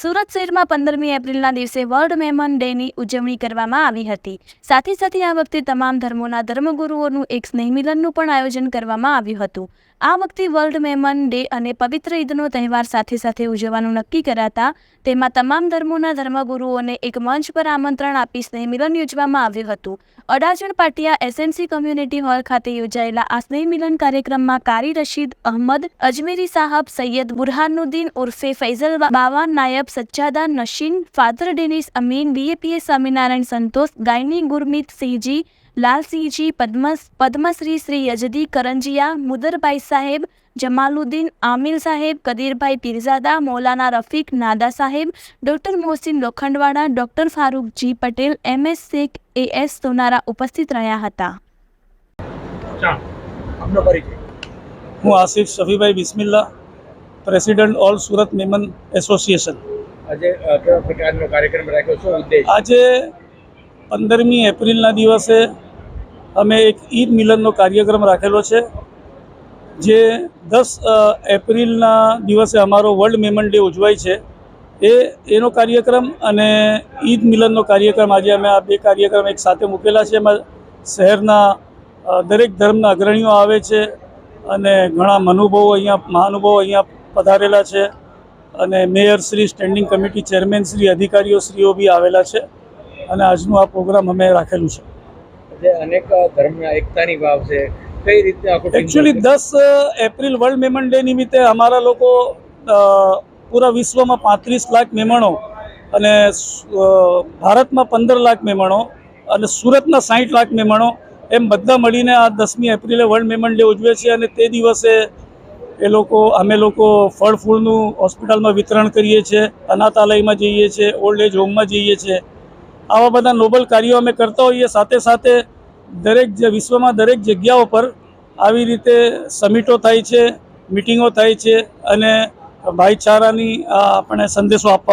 સુરત શહેરમાં પંદરમી એપ્રિલના દિવસે વર્લ્ડ મેમન ડેની ઉજવણી કરવામાં આવી હતી. સાથે સાથે આ વખતે તમામ ધર્મોના ધર્મગુરુઓનું એક સ્નેહ મિલનનું પણ આયોજન કરવામાં આવ્યું હતું. આ વખતે વર્લ્ડ મેમન ડે અને પવિત્ર ઈદનો તહેવાર સાથે સાથે ઉજવવાનું નક્કી કરાતા તેમાં તમામ ધર્મોના ધર્મગુરુઓને એક મંચ પર આમંત્રણ આપી સ્નેહ મિલન યોજવામાં આવ્યું હતું. Adajan Patiya SNC community hall ખાતે યોજાયેલા આ સ્નેહ મિલન કાર્યક્રમમાં કારી રશીદ અહમદ, અજમેરી સાહબ, સૈયદ બુરહાનુદ્દીન ઉર્ફે ફૈઝલ બાવાન નાયબ સજ્જાદા નશીન father Dennis Amin VAPA Swaminarayan Santosh ગાયની ગુરમીત સિંહજી લાલસિંહજી પદ્મ પદ્મશ્રી શ્રી યજદી કરંજિયા મુદરભાઈ સાહેબ જમાલુદ્દીન આમિર સાહેબ કદીરભાઈ પીરઝાદા મૌલાના રફીક નાદા સાહેબ doctor Mohsin Lokhandwala doctor ફારૂકજી Patel M S Shaikh A S Sonara ઉપસ્થિત રહ્યા હતા હું Asif શફીભાઈ Bismillah president all Surat Memon association આજે કેવા પ્રકારનો કાર્યક્રમ રાખ્યો શું ઉદ્દેશ? આજે પંદરમી એપ્રિલના દિવસે અમે એક ઈદ મિલનનો કાર્યક્રમ રાખેલો છે, જે દસ એપ્રિલના દિવસે અમારો વર્લ્ડ મેમન ડે ઉજવાય છે. એ, એનો કાર્યક્રમ અને ઈદ મિલનનો કાર્યક્રમ આજે અમે આ બે કાર્યક્રમ એક સાથે મૂકેલા છે. એમાં શહેરના દરેક ધર્મના અગ્રણીઓ આવે છે અને ઘણા મનુભવો અહીંયા, મહાનુભવો અહીંયા પધારેલા છે. અને mayor Shri standing committee chairman Shri અધિકારીઓ શ્રીઓ બી આવેલા છે અને આજનું આ પ્રોગ્રામ અમે રાખેલું છે. અનેક ધર્મના એકતાની ભાવ છે કઈ રીતે એકચ્યુઅલી દસ એપ્રિલ વર્લ્ડ મેમન ડે નિમિત્તે અમારા લોકો પૂરા વિશ્વમાં પાંત્રીસ લાખ મેમણો અને ભારતમાં પંદર લાખ મેમણો અને સુરતના સાઠ લાખ મેમણો એમ બધા મળીને આ દસમી એપ્રિલે વર્લ્ડ મેમન ડે ઉજવે છે અને તે દિવસે એ લોકો, અમે લોકો ફળ ફૂલનું હોસ્પિટલમાં વિતરણ કરીએ છીએ, અનાથાલયમાં જઈએ છીએ, ઓલ્ડ એજ હોમમાં જઈએ છીએ. આવા બધા નોબલ કાર્યો અમે કરતા હોઈએ, સાથે સાથે દરેક વિશ્વમાં દરેક જગ્યાઓ પર આવી રીતે સમિટો થાય છે, મિટિંગો થાય છે અને ભાઈચારાની આપણે સંદેશો આપવા